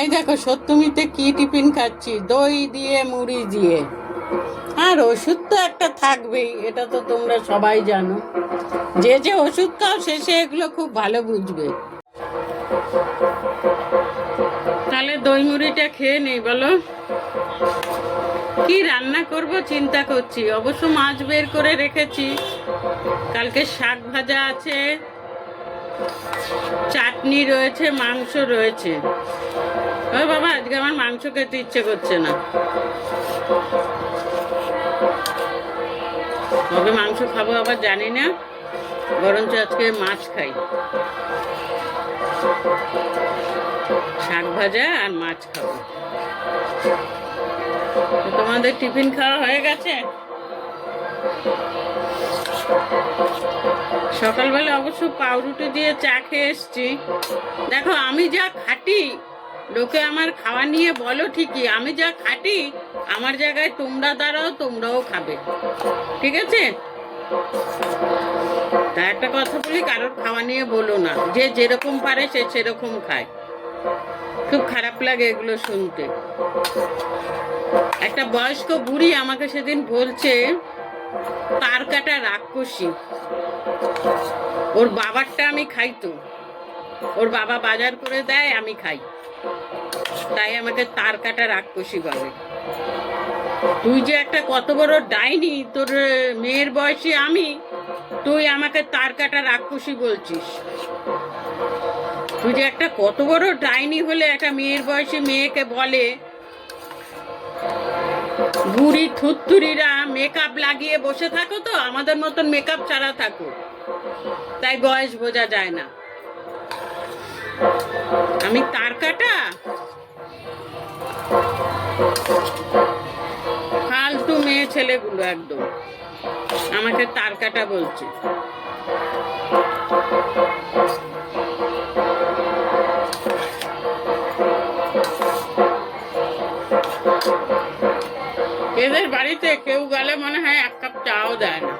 এই দেখো, সত্যমিতে কি টিফিন খাচ্ছি? দই দিয়ে, মুড়ি দিয়ে। আর ওষুধ তো একটা থাকবেই, এটা তো তোমরা সবাই জানো। যে যে ওষুধ খাও শেষে এগুলো খুব ভালো বুঝবে। তাহলে দই মুড়িটা খেয়ে নেই, বলো। কি রান্না করব চিন্তা করছি। অবশ্য মাছ বের করে রেখেছি। কালকে শাক ভাজা আছে। চাটনি রয়েছে, মাংস রয়েছে। ও বাবা, আজকে আমার মাংস খেতে ইচ্ছে করছে না। কবে মাংস খাব আবার জানি না, বরঞ্চ আজকে মাছ খাই। শাক ভাজা আর মাছ খাব। তোমাদের টিফিন খাওয়া হয়ে গেছে? সকালবেলা অবশ্য পাউরুটি দিয়ে চা খেয়ে এসছি। দেখো, আমি যা খাটি, লোকে আমার খাওয়া নিয়ে বলো ঠিকই, আমি যা খাটি, আমার জায়গায় তোমরা দাঁড়াও, তোমরাও খাবে। ঠিক আছে? তা একটা কথা বলি, কারোর খাওয়া নিয়ে বলো না। যে যেরকম পারে সে সেরকম খায়। খুব খারাপ লাগে এগুলো শুনতে। একটা বয়স্ক বুড়ি আমাকে সেদিন বলছে রাক্ষসী। ওর বাবারটা আমি খাই তো। ওর বাবা বাজার করে দেয়, আমি খাই। তাই আমাকে তার কাটা রাক্ষসী বলে। তুই যে একটা কত বড় ডাইনি, তোর মেয়ের বয়সী আমি, তুই আমাকে তার কাটা রাক্ষসী বলছিস। তুই যে একটা কত বড় ডাইনি হলে একটা মেয়ের বয়সী মেয়েকে বলে বুড়ি থুত্তুরিরা মেকআপ লাগিয়ে বসে থাকো তো, আমাদের মতন মেকআপ ছাড়া থাকো। তাই বয়স বোঝা যায় না। আমি তার কাটা ফালতু মেয়ে ছেলেগুলো একদম। আমাকে তার কাটা বলছে। এদের বাড়িতে কেউ গেলে মনে হয় এক কাপ চাও দেয় না।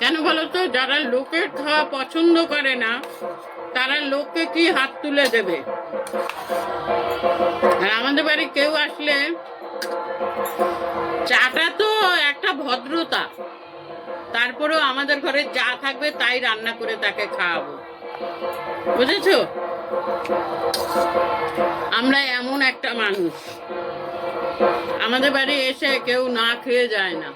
কেন বলো তো? যারা লোকের খাওয়া পছন্দ করে না, তারা লোককে কি হাত তুলে দেবে? আর আমাদের বাড়ি কেউ আসলে চাটা তো একটা ভদ্রতা। তারপরেও আমাদের ঘরে যা থাকবে তাই রান্না করে তাকে খাওয়াবো। বুঝেছ? আমরা এমন একটা মানুষ। আমাদের বাড়ি এসে কেউ না খেয়ে যায় না।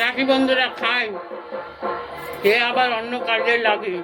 রাখি বন্ধুরা, খাই। খেয়ে আবার অন্য কাজে লাগে।